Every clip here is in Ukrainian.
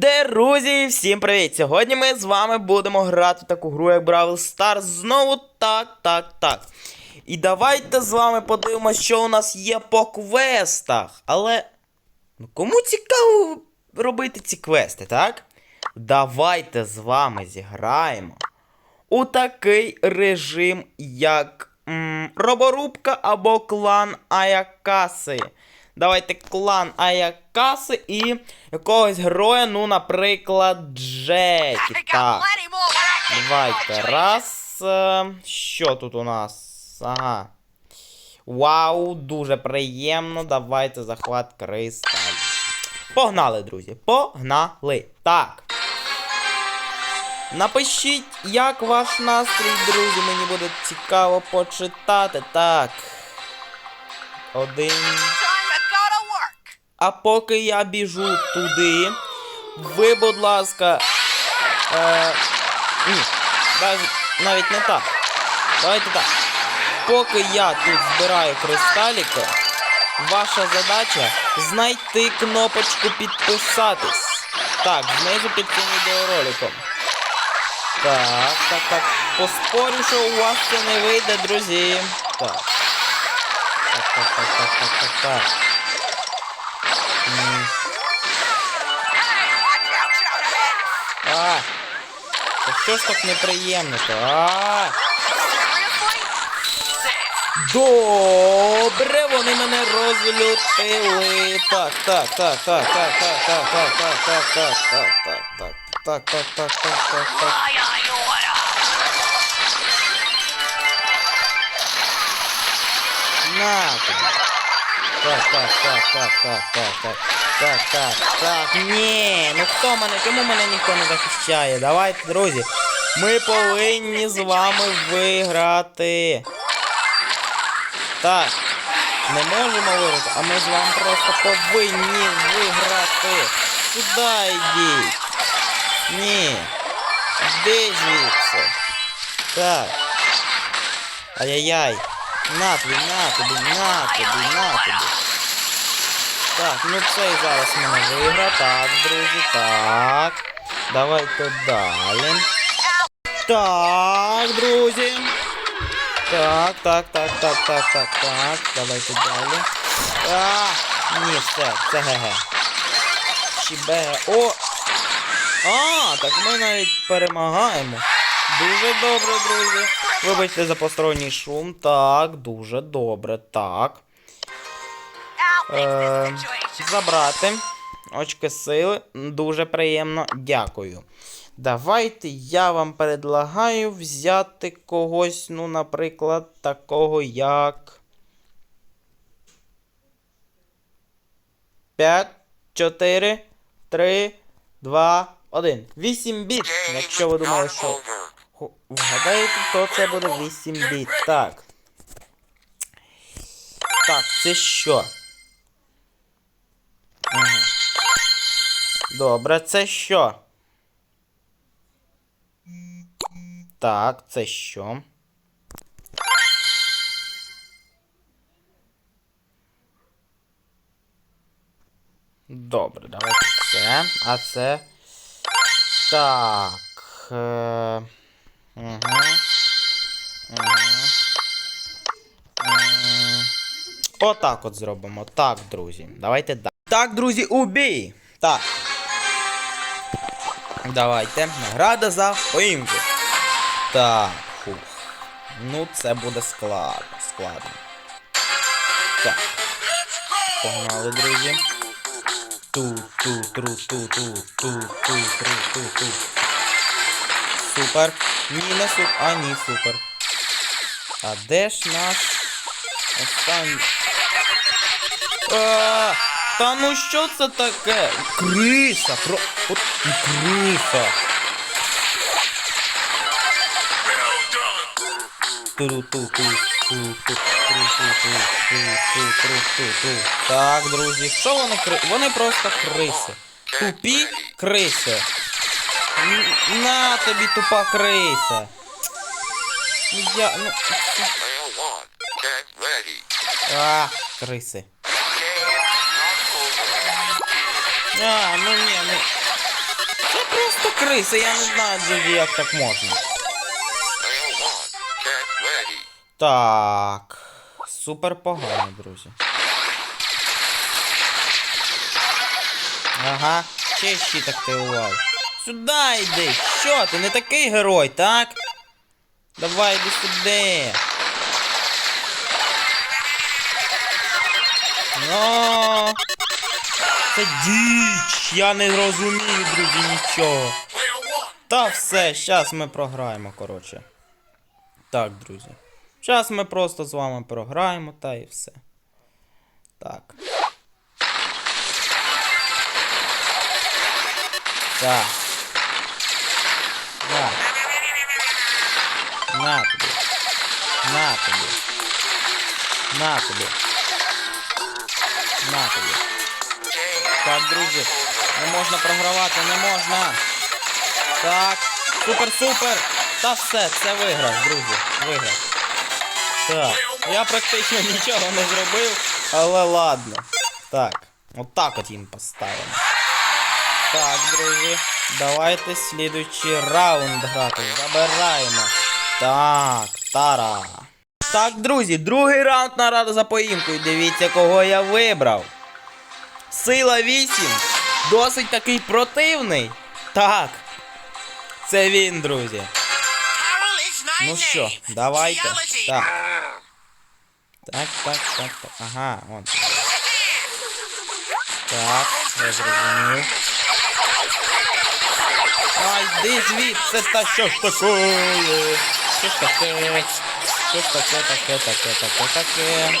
Друзі, всім привіт! Сьогодні ми з вами будемо грати в таку гру, як Бравл Stars. Знову так, так, так. І давайте з вами подивимося, що у нас є по квестах. Але ну кому цікаво робити ці квести, так? Давайте з вами зіграємо у такий режим, як м, роборубка або клан Аякаси. Давайте клан Аякаси і якогось героя, ну, наприклад, Джекі. Так. Давайте. Раз. е, Що тут у нас? Ага. Вау, дуже приємно. Давайте захват кристалів. Погнали, друзі. Погнали. Так. Напишіть, як ваш настрій, друзі. Мені буде цікаво почитати. Так. Один. А поки я біжу туди, ви, будь ласка. Е, ні, навіть, не так. Давайте так. Поки я тут збираю кристаліки, ваша задача знайти кнопочку підписатись. Так, знизу під цим відеороликом. Так, так, так. Поспорю, що у вас це не вийде, друзі. Так. Так, так, так, так, так, так, так. Що ж так неприємно то? А! Добре, вони мене розлютили. Так, так, так, так, так, так, так, так, так, так, так, так, так, так, так, так, так, так, так, так. На. Так, так, так, так, так, так, так, так, так, так. Ні, ну хто мене? Чому мене ніхто не захищає? Давайте, друзі. Ми повинні з вами виграти. Так. Не можемо виграти, а ми з вами просто повинні виграти. Сюди йдіть. Ні. Де звідси? Так. Ай-яй-яй. На тобі, на тобі, на тобі, на тобі. Так, ну цей зараз мене виграв. Так, друзі, так. Давайте далі. Так, друзі. Так, так, так, так, так, так, так. Давайте далі. А, ні, все, це ГГ. Чібеге. О! А, так ми навіть перемагаємо. Дуже добре, друзі. Вибачте за посторонній шум. Так, дуже добре. Так. Е, забрати. Очки сили. Дуже приємно. Дякую. Давайте я вам предлагаю взяти когось, ну, наприклад, такого як. 5, 4, 3, 2, 1. 8 біт. Якщо ви думали, що. Вгадаєте, то це буде 8 біт. Так. Так, це що? Добре, це що? Так, це що? Добре, давайте це. А це. Так. Угу. Угу. Отак от зробимо. Так, друзі. Давайте далі. Так, друзі, убій! Так. Давайте. Награда за поїмку. Так. Фух. Ну, це буде складно. Складно. Так. Погнали, друзі. Ту, ту, тру, ту, ту, ту, ту, тру, ту, ту. Супер. Ні, не супер. А, ні, супер. А де ж наш останній? Та ну що це таке? Криса! Про... От і криса. Так, друзі, що вони кри... Вони просто криси. Тупі криси. На тобі тупа криса. Я... ну... А, криси. А, ну ні, ну криси, я не знаю, друзі, як так можна. Так. Супер погано, друзі. Ага, ще щит активував. Сюди йди! Що ти не такий герой, так? Давай йди сюди. Ну. Це діч! Я не розумію, друзі, нічого. Та все, щас ми програємо, коротше. Так, друзі. Зараз ми просто з вами програємо, та і все. Так. Так. На. На тобі. На тобі. На тобі. На тобі. Так, друзі. Не можна програвати, не можна. Так. Супер, супер. Та все, це виграв, друзі. Виграв. Так. Я практично нічого не зробив, але ладно. Так. Отак от їм поставимо. Так, друзі. Давайте слідуючий раунд грати. Забираємо. Так, тара. Так, друзі, другий раунд на раду за поїмкою. Дивіться, кого я вибрав. Сила 8. Досить такий противний. Так. Це він, друзі. Ну що, давайте. Так. Так, так, так, так. Ага, вон. Так, я зрозумів. Ай, йди звідси, та що ж таке? Що ж таке? Що ж таке, таке, таке, таке, таке.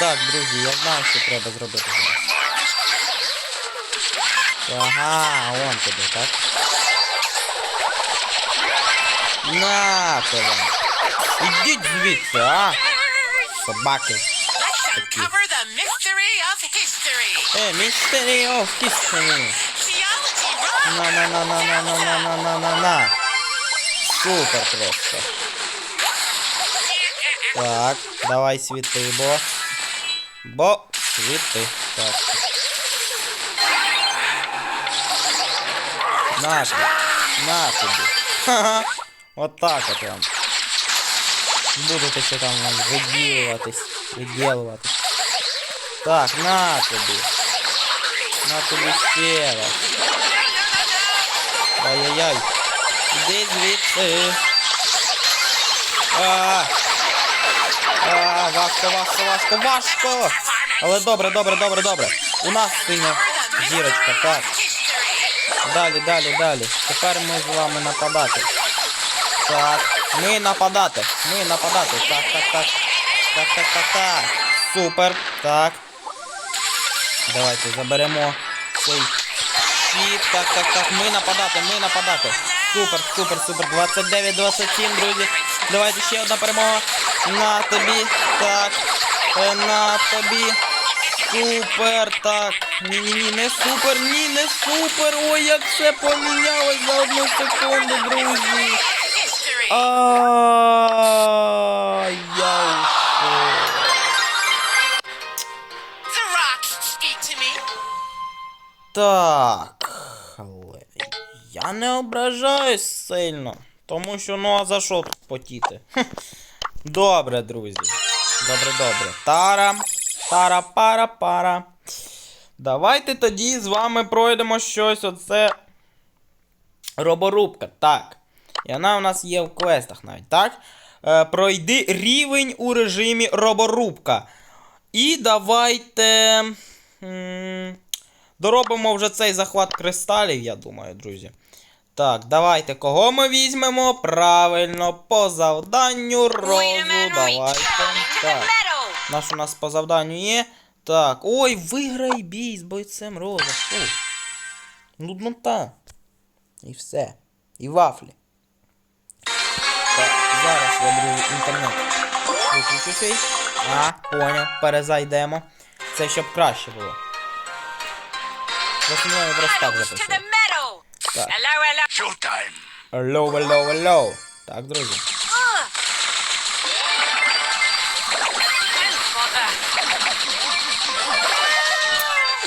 Так, друзі, я знаю, що треба зробити зараз. Ага, вон тобі, так? На тебе. Ідіть звідси, а? Собаки. Let's uncover the mystery of history. Е, Mystery of History. Geology run. На на на на на на на на на на на Супер просто. Так, давай світи, бо. Бо світи. Так. На тобі. На тобі. Ха-ха. От так от вам. Будете ще там вам виділуватись. Виділуватись. Так, на тобі. На тобі ще раз. Ай-яй-яй. Іди звідси. А, а, Важко, важко, важко, важко. Але добре, добре, добре, добре. У нас синя зірочка, так. Далі, далі, далі. Тепер ми з вами нападати. Так. Ми нападати. Ми нападати. Так, так, так. Так, так, так, так. Супер. Так. Давайте заберемо цей щит. Так, так, так. Ми нападати, ми нападати. Супер, супер, супер. 29-27, друзі. Давайте ще одна перемога. На тобі. Так. Е, На тобі. Супер, так. Ні-ні-ні, не супер, ні, не супер. Ой, як все помінялось за одну секунду, друзі. А, я. Так, але я не ображаюсь сильно. Тому що, ну а за що потіти? Добре, друзі. Добре, добре. Тара. Тара, пара, пара. Давайте тоді з вами пройдемо щось оце. Роборубка. Так. І вона у нас є в квестах навіть, так? Е, пройди рівень у режимі роборубка. І давайте. м, Доробимо вже цей захват кристалів, я думаю, друзі. Так, давайте кого ми візьмемо? Правильно, по завданню розу. Давайте. Так. Наш у нас по завданню є. Так. Ой, виграй бій з бойцем роза. Фу. Нуднота. І все. І вафлі. Так, зараз я друзі інтернет. Виключу. А, поняв. Перезайдемо. Це щоб краще було. В основному я просто так записую. Так. Hello, hello. Showtime. Алло, алло, алло. Так, друзі.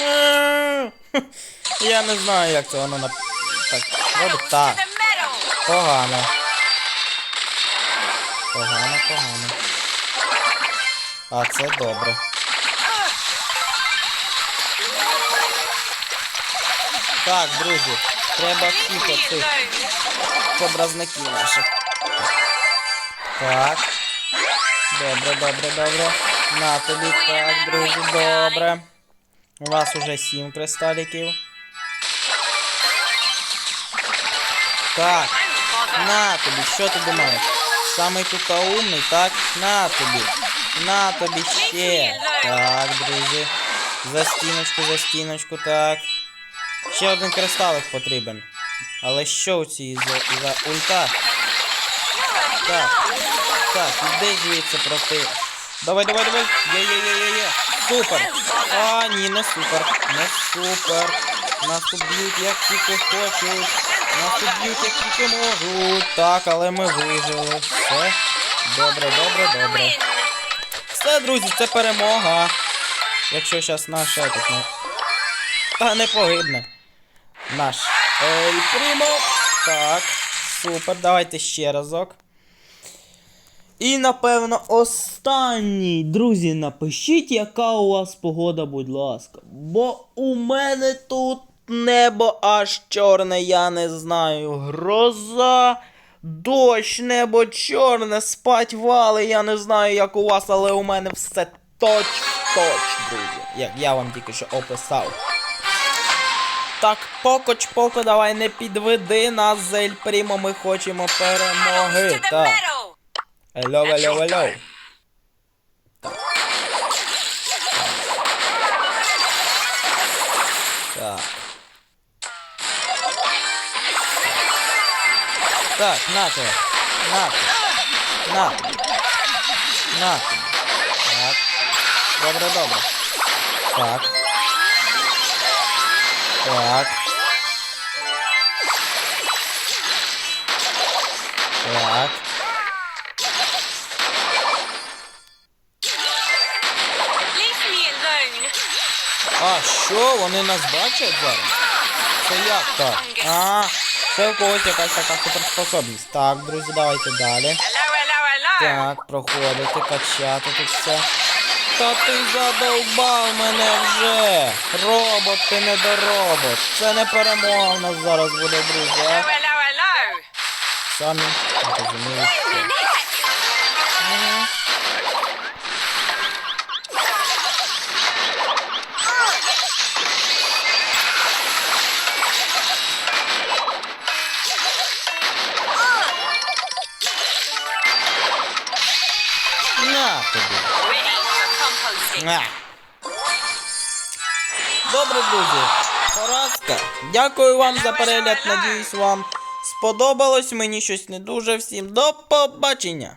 Uh, Я не знаю, як це воно на... Так, робить так. Погано. Погано, погано. А це добре. Так, друзі, треба всіх Leave me оцих alone. образників наших. Так. Добре, добре, добре. На тобі так, друзі, добре. У вас уже сім кристаліків. Так. Don't bother. На тобі, що ти думаєш? Самий тут умний, так? На тобі. На тобі ще. Так, друзі. За стіночку, за стіночку, так. Ще один кристалик потрібен. Але що у цій за, за ульта? Так. Так, іди звідси проти. Давай, давай, давай. Є, є, є, є, є. Супер. А, ні, не супер. Не супер. Нас тут б'ють як тільки хочуть. Нас тут б'ють як тільки можуть. Так, але ми вижили. Все. Добре, добре, добре. Все, друзі, це перемога. Якщо зараз наш етик не. Та не погибне. Наш Ель Прімо. Так, супер. Давайте ще разок. І напевно останній. Друзі, напишіть, яка у вас погода, будь ласка. Бо у мене тут небо аж чорне, я не знаю. Гроза, дощ, небо чорне, спать вали. Я не знаю, як у вас, але у мене все точ-точ, друзі. Як я вам тільки що описав. Так, покоч, поко, давай не підведи нас, Зель Прімо, ми хочемо перемоги. Так. meadow. Алло, алло, алло. Так. Так, на тебе. На тебе. На. На. Так. Добре, добре. Так. Так. Так. А, що? Вони нас бачать зараз? Це як так? А, це у когось якась така суперспособність. Так, друзі, давайте далі. Так, проходити, качати тут все. Та ти задовбав мене вже! Робот, ти не доробот! Це не перемога в нас зараз буде, друзі. Самі розуміють, Добре, друзі. Поразка. Дякую вам за перегляд. Надіюсь, вам сподобалось. Мені щось не дуже. Всім до побачення.